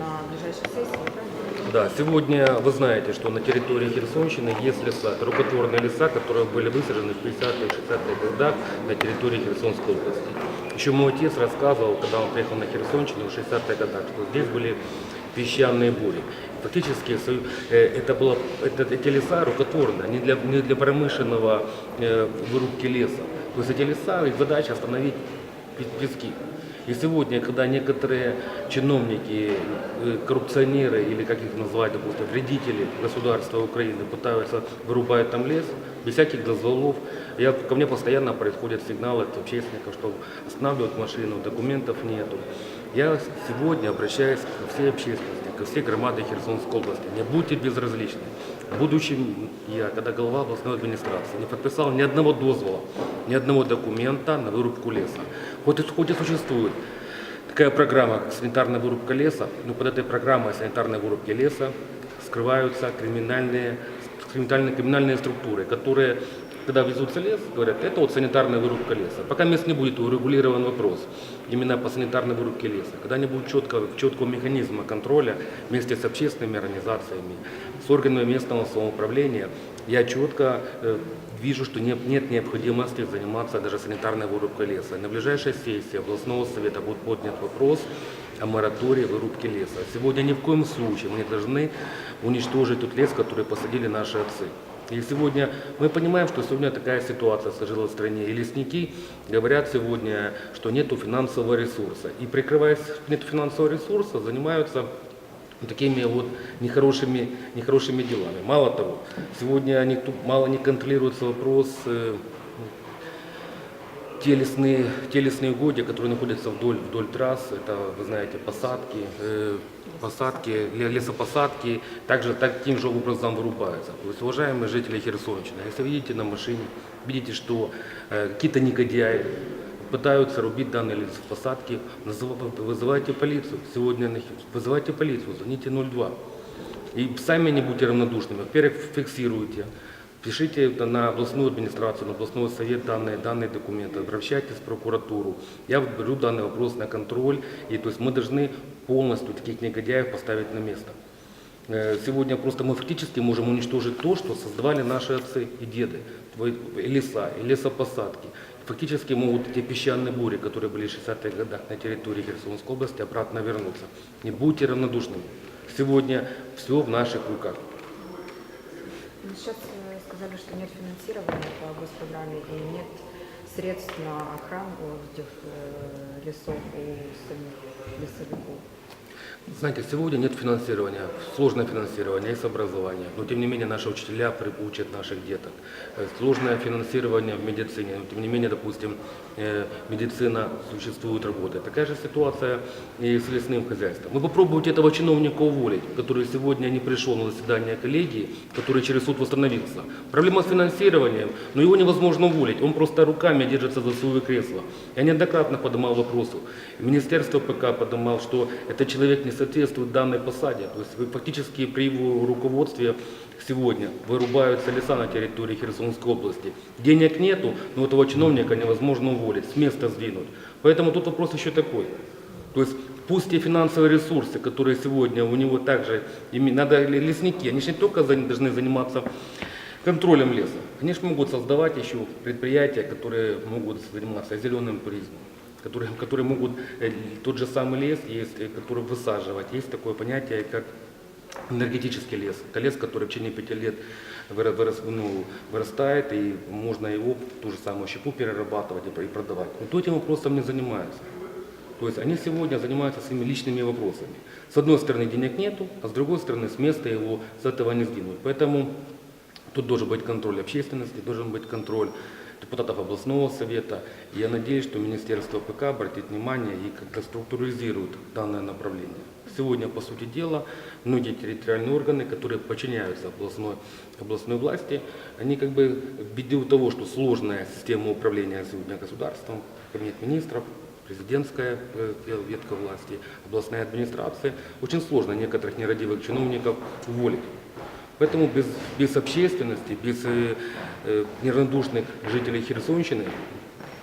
на ближайшей сессии? Да, сегодня вы знаете, что на территории Херсонщины есть леса, рукотворные леса, которые были высажены в 50-х, 60-х годах на территории Херсонской области. Еще мой отец рассказывал, когда он приехал на Херсонщину в 60-х годах, что здесь были песчаные бури. Фактически э, это было, это, эти леса рукотворные, они для, не для промышленного э, вырубки леса. То есть эти леса, их задача остановить пе- пески. И сегодня, когда некоторые чиновники, э, коррупционеры или как их назвать, допустим, вредители государства Украины пытаются вырубать там лес без всяких дозволов, я, ко мне постоянно происходят сигналы от общественников, что останавливают машину, документов нету. Я сегодня обращаюсь ко всей общественности, ко всей громаде Херсонской области. Не будьте безразличны. Будучи я, когда глава областной администрации, не подписал ни одного дозвола, ни одного документа на вырубку леса. И, хоть и существует. Такая программа, как санитарная вырубка леса, но под этой программой санитарной вырубки леса скрываются криминальные, криминальные, структуры, которые, когда везутся лес, говорят, это вот санитарная вырубка леса. Пока мест не будет урегулирован вопрос именно по санитарной вырубке леса, когда не будет четкого, четкого механизма контроля вместе с общественными организациями, с органами местного самоуправления, я четко э, вижу, что нет, нет необходимости заниматься даже санитарной вырубкой леса. На ближайшей сессии областного совета будет поднят вопрос о моратории вырубки леса. Сегодня ни в коем случае мы не должны уничтожить тот лес, который посадили наши отцы. И сегодня мы понимаем, что сегодня такая ситуация сложилась в стране. И лесники говорят сегодня, что нет финансового ресурса. И прикрываясь нет финансового ресурса, занимаются такими вот нехорошими, нехорошими делами. Мало того, сегодня тут мало не контролируется вопрос э, те лесные, те лесные угодья, которые находятся вдоль, вдоль трасс, это, вы знаете, посадки, э, посадки, ле- лесопосадки, также таким же образом вырубаются. То есть, уважаемые жители Херсонщины, если вы едете на машине, видите, что э, какие-то негодяи пытаются рубить данные лесопосадки, вызывайте полицию. Сегодня вызывайте полицию, звоните 02. И сами не будьте равнодушными. Во-первых, фиксируйте, пишите на областную администрацию, на областной совет данные, данные документы, обращайтесь в прокуратуру. Я беру данный вопрос на контроль, и то есть мы должны полностью таких негодяев поставить на место. Э, Сегодня просто мы фактически можем уничтожить то, что создавали наши отцы и деды, и леса, и лесопосадки. Фактически могут эти песчаные бури, которые были в 60-х годах на территории Херсонской области, обратно вернуться. Не будьте равнодушными. Сегодня все в наших руках. Сейчас сказали, что нет финансирования по госпрограмме и нет средств на охрану этих э, лесов у самих лесовиков. Знаете, сегодня нет финансирования, сложное финансирование, есть образование, но тем не менее наши учителя учат наших деток. Э, Сложное финансирование в медицине, но тем не менее, допустим, э, медицина существует, работает. Такая же ситуация и с лесным хозяйством. Вы попробуйте этого чиновника уволить, который сегодня не пришел на заседание коллегии, который через суд восстановился. Проблема с финансированием, но его невозможно уволить, он просто руками держится за свое кресло. Я неоднократно поднимал вопросы. Министерство ПК поднимал, что этот человек не соответствует данной посаде. То есть вы фактически при его руководстве сегодня вырубаются леса на территории Херсонской области. Денег нету, но этого чиновника невозможно уволить, с места сдвинуть. Поэтому тут вопрос еще такой. То есть пусть те финансовые ресурсы, которые сегодня у него также, надо лесники, они же не только должны заниматься контролем леса, они же могут создавать еще предприятия, которые могут заниматься зеленым туризмом, которые, которые могут э, тот же самый лес, есть, э, который высаживать. Есть такое понятие, как энергетический лес. Это лес, который в течение пяти лет вырос- ну, вырастает, и можно его, ту же самую щепу, перерабатывать и и продавать. Но то этим вопросом не занимаются. То есть они сегодня занимаются своими личными вопросами. С одной стороны денег нету, а с другой стороны с места его с этого не сдвинуть. Поэтому тут должен быть контроль общественности, должен быть контроль депутатов областного совета. Я надеюсь, что Министерство ПК обратит внимание и как-то структуризирует данное направление. Сегодня, по сути дела, многие территориальные органы, которые подчиняются областной, областной власти, они как бы ввиду того, что сложная система управления сегодня государством, кабинет министров, президентская э, ветка власти, областная администрация, очень сложно некоторых нерадивых чиновников уволить. Поэтому без, без общественности, без э, э, неравнодушных жителей Херсонщины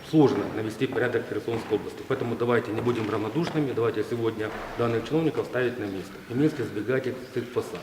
сложно навести порядок в Херсонской области. Поэтому давайте не будем равнодушными, давайте сегодня данных чиновников ставить на место и их с их посад.